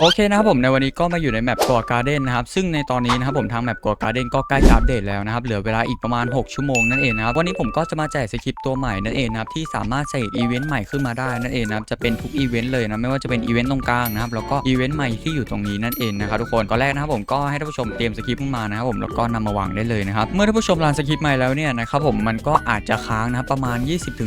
โอเคนะครับผมในวันนี้ก็มาอยู่ในแมปกัวการ์เด้นนะครับซึ่งในตอนนี้นะครับผมทางแมปกัวการ์เด้นก็ใกล้จะอัปเดตแล้วนะครับเหลือเวลาอีกประมาณ 6 ชั่วโมงนั่นเองนะครับวันนี้ผมก็จะมาแจกสคริปต์ตัวใหม่นั่นเองนะครับที่สามารถใส่อีเวนต์ใหม่ขึ้นมาได้นั่นเองนะครับจะเป็นทุกอีเวนต์เลยนะไม่ว่าจะเป็นอีเวนต์ตรงกลางนะครับแล้วก็อีเวนต์ใหม่ที่อยู่ตรงนี้นั่นเองนะครับทุกคนตอนแรกนะครับผมก็ให้ท่านผู้ชมเตรียมสคริปต์ขึ้นมานะครับผมแล้วก็นำมาวางได้เลยนะครับเมื่อท่านผู้ชมรันสคริปต์ใหม่แล้วเนี่ยนะครับผมมันก็อาจจะค้างนะครับประมาณ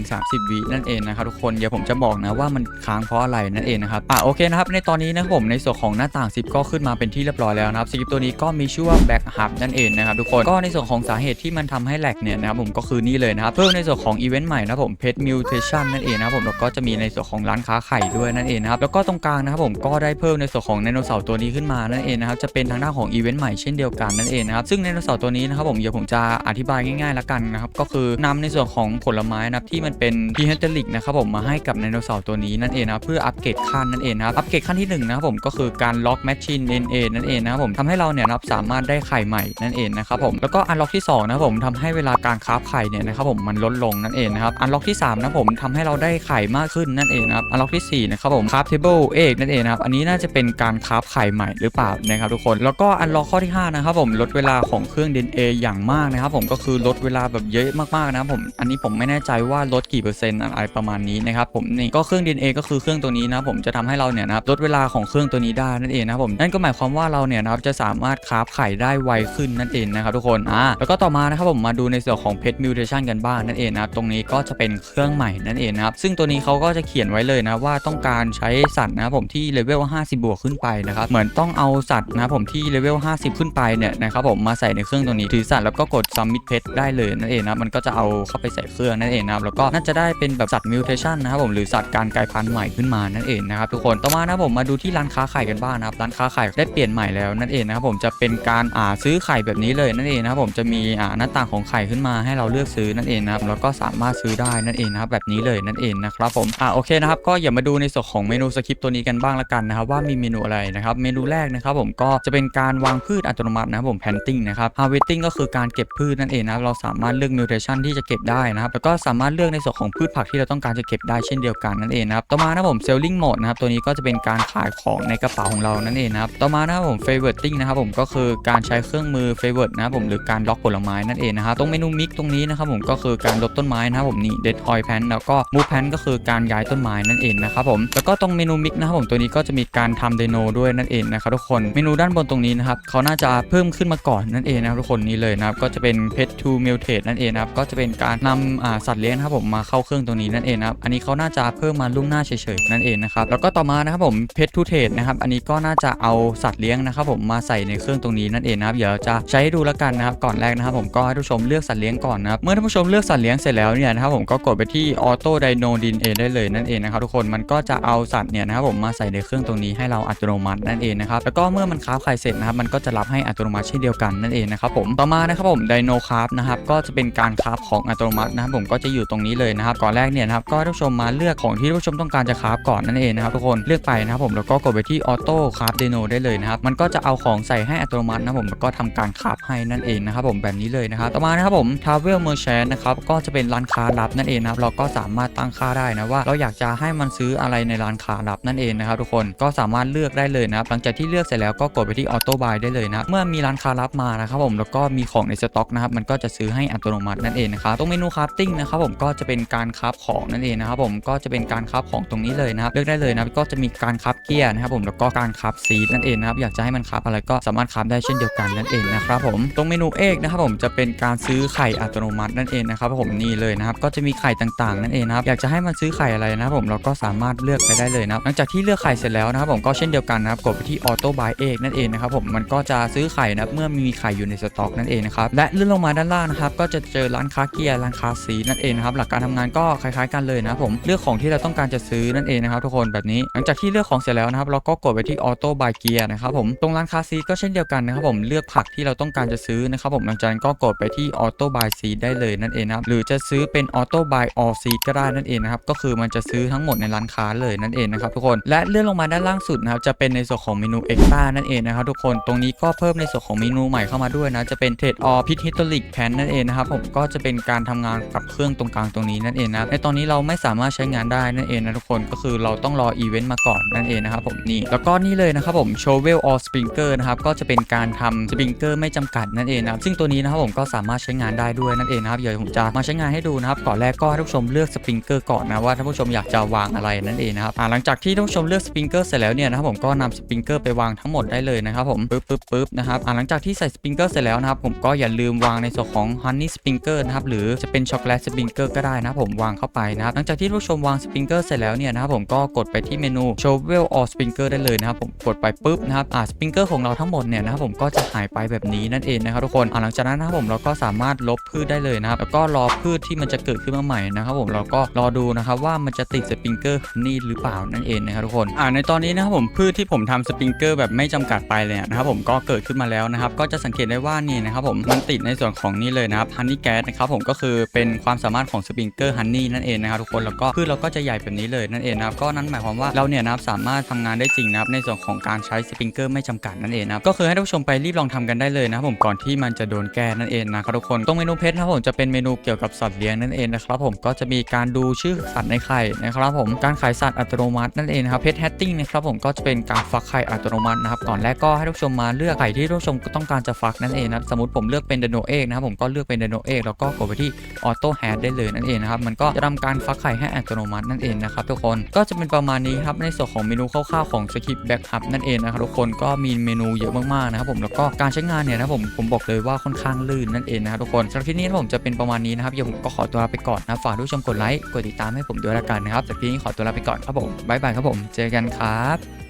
20-30 วินั่นเองนะครับทุกคนเดี๋ยวผมจะบอกนะว่ามันค้างเพราะอะไรนั่นเองนะครับอะโอเคนะครับในตอนนี้นะครับผมในส่วนของหน้าต่างซิปก็ขึ้นมาเป็นที่เรียบร้อยแล้วนะครับสคริปตัวนี้ก็มีชื่อว่า Back Hub นั่นเองนะครับทุกคนก็ในส่วนของสาเหตุที่มันทำให้แหลกเนี่ยนะครับผมก็คือนี่เลยนะครับเพิ่มในส่วนของอีเวนต์ใหม่นะผม Pet Mutation นั่นเองนะครับผมแล้วก็จะมีในส่วนของร้านค้าไข่ด้วยนั่นเองนะครับแล้วก็ตรงกลางนะครับผมก็ได้เพิ่มในส่วนของไดโนเสาร์ตัวนี้ขึ้นมานั่นเองนะครับจะเป็นทางด้านของอีเวนต์ใหม่เช่นเดียวกันนั่นเองนะครับซึ่งไดโนเสาร์ตัวนี้นะครับผมเดี๋ยวผมจะอธิบายง่ายๆละกันนะครับก็คือนำในส่วนของผลไม้นะครับที่มันเป็นพีเฮนเทลิกนะครับผมมาให้กับไดโนเสาร์ตัวนี้นั่นเองนะเพื่ออัปเกรดขั้นนั่นเองนะครับอัปเกรดขั้นที่หนึ่งนะครับผมก็คือการล็อกแมชชีน NA นั่นเองนะครับผมทำให้เราเนี่ยนะครับสามารถได้ไข่ใหม่นั่นเองนะครับผมแล้วก็อันล็อกที่สองนะครับผมทำให้เวลาการคราฟไข่เนี่ยนะครับผมมันลดลงนั่นเองนะครับอันล็อกที่สามนะครับผมทำให้เราได้ไข่มากขึ้นนั่นเองนะครับอันล็อกที่สี่นะครับผมคราฟเทเบิลเอกนั่นเองนะครับอันนี้น่าจะเป็นการคราฟไข่ใหม่หรือเปล่านะครับทุกคนแล้วก็อันล็อกข้อที่ห้านะครับผมลดเวลาของเครื่อง DNA อย่างมากนะครับผมก็คือลดเวลาแบบเยอะมากๆนะครับผมอันนี้ผมไม่แน่ใจว่าลดกี่เปอร์เซ็นต์อะไรประมาณนี้นะครับผมนี่ก็เครื่อง DNA ก็คือเครื่องตัวนี้นะผมจะทำให้เราเนี่ยนะครับลดเวลาของเครื่องตัวนี้ได้นั่นเองนะผมนั่นก็หมายความว่าเราเนี่ยนะครับจะสามารถคราฟไข่ได้ไวขึ้นนั่นเองนะครับทุกคนอ่าแล้วก็ต่อมานะครับผมมาดูในส่วนของ Pet Mutation กันบ้างนั่นเองนะครับตรงนี้ก็จะเป็นเครื่องใหม่นั่นเองนะครับซึ่งตัวนี้เขาก็จะเขียนไว้เลยนะว่าต้องการใช้สัตว์นะครับผมที่เลเวล 50 บวกขึ้นไปนะครับเหมือนต้องเอาสัตว์นะครับผมที่เลเวล 50 ขึ้นไปเนี่ยนะครับผมมาใส่ในเครื่องตัวนี้ถือสัตว์แล้วก็กด Submit Pet ได้เลยนั่นเองนะมันก็จะเอาเข้าไปใส่เครื่องนั่นเองนะครับแล้วก็น่าจะได้เป็นแบบสัตว์ Mutation นะครับผมหรือสัตว์การกลายพันธุ์ใหม่ขึ้นมานั่นเองนะครับทุกคนต่อมานะผมมาดูที่ร้านค้าไข่กันบ้างนะครับร้านค้าไข่ได้เปลี่ยนใหม่แล้วนั่นเองนะครับผมจะเป็นการอ่าซื้อไข่แบบนี้เลยนั่นเองนะครับผมจะมีอ่าหน้าต่างของไข่ขึ้นมาให้เราเลือกซื้อนั่นเองนะครับแล้วก็สามารถซื้อได้นั่นเองนะครับแบบนี้เลยนั่นเองนะครับผมอ่าโอเคนะครับก็อย่ามาดูในส่วนของเมนูสคริปต์ตัวนี้กันบ้างละกันนะครับว่ามีเมนูอะไรนะครับเมนูแรกนะครับผมก็จะเป็นการวางพืชอัตโนมัตินะครับผม planting นะครับ harvesting ก็คือการเก็บพืชนั่นเองนะครับเราสามารถเลือก nutrition ที่จะเก็บได้นะครับแล้วก็สามารถเลือกในส่วนของพืชผักที่เราต้องการจะเก็บได้เช่นเดียวกันนั่นเองนะครับต่อมานะผม selling mode นะครับตัวนี้ก็จะเป็นการขายของในกระเป๋าของเรานั่นเองนะครับต่อมานะครับผม favoriting นะครับผมก็คือการใช้เครื่องมือ favorite นะครับผมหรือการล็อกผลไม้นั่นเองนะครับตรงเมนู mix ตรงนี้นะครับผมก็คือการลดต้นไม้นะครับผมนี่ dead oil plant แล้วก็ move plant ก็คือการย้ายต้นไม้นั่นเองนะครับผมแล้วก็ตรงเมนู mix นะครับผมตัวนี้ก็จะมีการทำไดโนด้วยนั่นเองนะครับทุกคนเมนูด้านบนตรงนี้นะครับเขาน่าจะเพิ่มขึ้นมาก่อนนั่นเองนะครับทุกคนนี่เลยนะครับก็จะเป็น pet to mutate นั่นเองนะครับก็จะเป็นการนำสัตว์เลี้ยงนะครับผมมาเข้าเครื่องตรงนี้นั่นเองนะครับอันนี้เขาน่าจะเพิ่มมาล่วงหน้าเฉยๆนั่นเองนะครับแล้วก็ต่อมานะครับผม pet to trade นะครับ อันนี้ก็น่าจะเอาสัตว์เลี้ยงนะครับผมมาใส่ในเครื่องตรงนี้นั่นเองนะครับเดี๋ยวจะใช้ให้ดูแล้วกันนะครับก่อนแรกนะครับผมก็ให้ท่านผู้ชมเลือกสัตว์เลี้ยงก่อนนะครับเมื่อท่านผู้ชมเลือกสัตว์เลี้ยงเสร็จแล้วเนี่ยนะครับผมก็กดไปที่ auto dino din a ได้เลยนั่นเองนะครับทุกคนมันก็จะเอาสัตว์เนี่ยนะครับผมมาใส่ในเครื่องตรงนี้ให้เราอัตโนมัตินั่นเองนะครับแล้วก็เมื่อมันคราฟไข่เสร็จนะครับมันก็จะรับให้อัตโนมัติเช่นเดียวกันนั่นเองนะครับผมต่อมานะครับผมไดโนคราฟนะครับก็จะเป็นการคราฟของอัตโนมัตินะครับผมก็จะอยู่ตรงนี้เลยนะครับก่อนแรกเนี่ยนะครับก็ท่านผู้ชมมาเลือกของที่ท่านผู้ชมต้องการจะคราฟก่อนนั่นเองนะครับทุกคนเลือกไปนะครับผมแล้วก็กดไปที่ออโต้คราฟไดโนได้เลยนะครับ มันก็จะเอาของใส่ให้อัตโนมัตินะผมแล้วก็ทำการคราฟให้นั่นเองนะครับผมแบบนี้เลยนะครับต่อมานะครับผม Travel Merchant นะครับก็จะเป็นร้านค้าลับนั่นเองนะครับเราก็สามารถตั้งค่าได้นะว่า เราอยากจะให้มันซื้ออะไรในร้านค้าลับนั่นเองนะครับทุกคนก็สามารถเลือกได้เลยนะครับหลังจากที่เลือกเสร็จแล้วก็กดไปที่ออโต้บายได้เลยนะครับเมื่อมีร้านค้าลับมานะครับผมแล้วก็มีของในสต็อกนะครับมันก็จะซื้อให้อัตโนมัตินั่นเองนะครับตรงเมนูคราฟติ้งนะครับผมก็จะเป็นการคราฟของนั่นเองนะครับผมก็จะเป็นการคราฟของตรงนี้เลยนะครับเลือกได้เลยนะก็จะมีการคราฟเกียร์นะครับผมแล้วก็การคราฟซีดนั่นเองนะครับอยากจะให้มันคราฟอะไรก็สามารถคราฟได้เช่นเดียวกันนั่นเองนะครับผมตรงเมนูเอกนะครับผมจะเป็นการซื้อไข่อัตโนมัตินั่นเองนะครับผมนี่เลยนะครับก็จะมีไข่ต่างๆนั่นเองนะครับอยากจะให้มันซื้อไข่อะไรนะครับผมเราก็สามารถเลือกไปได้เลยนะครับหลังจากที่เลือกไข่เสร็จแล้วนะครับผมก็เช่นเดียวกันนะครับกดไปที่ออโต้บายเอกนั่นเองนะครับผมมันก็จะซื้อไข่นะครับเมื่อมีไข่อยู่ในสต็อกนั่นเองนะครับและเลื่อนลงมาด้านล่างนะครับก็จะเจอร้านค้าเกียร์ร้านค้าสีนั่นเองนะครับหลักการทำงานก็คล้ายๆกันเลยนะผมเลือกของที่เราต้องการจะซื้อนั่นเองนะครับทุกคนแบบนี้หลังจากที่เลือกของเสร็จแล้วนะครับเราก็กดไปที่ออโต้บายเกียร์นะครับผมตรงร้านค้าซีก็เช่นเดียวกันนะครับผมเลือกผักที่เราต้องการจะซื้อนะครับผมหลังจากนั้นก็กดไปที่ออโต้บายซีได้เลยนั่นเองนะครับหรือจะซื้อเป็นออโต้บายออซีก็ได้นั่นเองนะครับก็คือมันจะซื้อทั้งหมดในร้านค้าเลยนั่นเองนะครับทุกคนและเลื่อนลงมาด้านล่างสุดนะครับจะเป็นในส่วนของเมนูเอ็กซ์ต้านั่นเองนะครับทุกคนตรงนี้ก็เพิ่มในส่วนของเมนูใหม่เข้ามาด้วยนะจะเป็นเทรดออพิทฮิตอลิกแพนนั่นเองนะครับผมก็จะเป็นการทำงานกับเครื่องตรงกลางตรงนี้นั่นเองนะในตอนนี้เราไม่สามารถใช้งานได้นั่นเองนะทุกคนก็คือเราต้องรออีเวนต์มาก่อนนั่นเองนะครับผมนีนี่แล้วก็นี่เลยนะครับผม shovel or sprinkler นะครับก็จะเป็นการทำสปริงเกอร์ไม่จำกัดนั่นเองนะครับซึ่งตัวนี้นะครับผมก็สามารถใช้งานได้ด้วยนั่นเองนะครับเดี๋ยวผมจะมาใช้งานให้ดูนะครับก่อนแรกก็ให้ท่านผู้ชมเลือกสปริงเกอร์ก่อนนะว่าท่านผู้ชมอยากจะวางอะไรนั่นเองนะครับหลังจากที่ท่านผู้ชมเลือกสปริงเกอร์เสร็จแล้วเนี่ยนะครับผมก็นำสปริงเกอร์ไปวางทั้งหมดได้เลยนะครับผมปึ๊บปึ๊บปึ๊บนะครับหลังจากที่ใส่สปริงเกอร์เสร็จแล้วนะครับผมก็อย่าลืมวางในส่วนของ honey sprinkler นะครับหรือจะเป็นช็อกโกแลตสปริงเกอร์ก็ได้นะผมวางเข้าไปนะครับหลังจากที่ท่านผู้ชมวางสปริงเกอร์เสร็จแล้วเนี่ยนะครับผมก็กดไปที่เมนู shovel or sprinkler ได้เลยนะครับผมกดไปปุ๊บนะครับอ่าสปริงเกอร์ของเราทั้งหมดเนี่ยนะครับผมก็จะหายไปแบบนี้นั่นเองนะครับทุกคนอ่าหลังจากนั้นนะครับผมเราก็สามารถลบพืชได้เลยนะครับแล้วก็รอพืชที่มันจะเกิดขึ้นมาใหม่นะครับผมเราก็รอดูนะครับว่ามันจะติดสปริงเกอร์นี่หรือเปล่านั่นเองนะครับทุกคนอ่าในตอนนี้นะครับผมพืชที่ผมทำสปริงเกอร์แบบไม่จำกัดไปเลยนะครับผมก็เกิดขึ้นมาแล้วนะครับก็จะสังเกตได้ว่านี่นะครับผมมันติดในส่วนของนี่เลยนะครับฮันนี่แก๊สนะครับผมก็คือเป็นความสามารถของสปริงเกอร์ฮันนี่นั่นเองนะครับทุกคนแล้วก็พืชเราก็จะใหญ่แบบนี้เลยนั่นเองนะครับก็นั่นหมายความว่าเราเนี่ยนะครับสามารถทำงานได้จริงนะครับในส่วนของการใช้สปริงเกอร์ไม่จำกัดนั่นเองนะครับก็คือให้ท่านผู้ชมไปรีบลองทำกันได้เลยนะครับผมก่อนที่มันจะโดนแก้นั่นเองนะครับทุกคนตรงเมนูเพชรนะครับผมจะเป็นเมนูเกี่ยวกับสัตว์เลี้ยงนั่นเองนะครับผมก็จะมีการดูชื่อสัตว์ในไข่นะครับผมการขายสัตว์อัตโนมัตินั่นเองนะครับเพชรแฮตติ้งนะครับผมก็จะเป็นการฟักไข่อัตโนมัตินะครับก่อนแรกก็ให้ท่านผู้ชมมาเลือกไข่ที่ท่านผู้ชมต้องการจะฟักนั่นเองนะสมมติผมเลือกเป็นเดโนเอกนะครับผมก็เลือกเป็นเดโนเอกแล้วก็กดไปที่ออโต้แฮชได้เลยนั่นเองนะครับมันก็จะทำการฟักไข่ให้อัตโนมัตินั่นเองนะครับทุกคนก็จะเป็นประมาณนี้ครับในส่วนของเมนูคร่าวๆของสคริปต์แบ็กอัพนั่นเองนะครับทุกคนก็มีเมนูเยอะมากๆนะครับผมแล้วก็การใช้งานเนี่ยนะผมผมบอกเลยว่าค่อนข้างลื่นนั่นเองนะครับทุกคนสำหรับคลิปนี้ผมจะเป็นประมาณนี้นะครับเดี๋ยวผมก็ขอตัวลาไปก่อนนะฝากทุกชมกดไลค์กดติดตามให้ผมด้วยละกันนะครับสำหรับคลิปนี้ขอตัวลาไปก่อนครับผมบ๊ายบายครับผมเจอกันครับ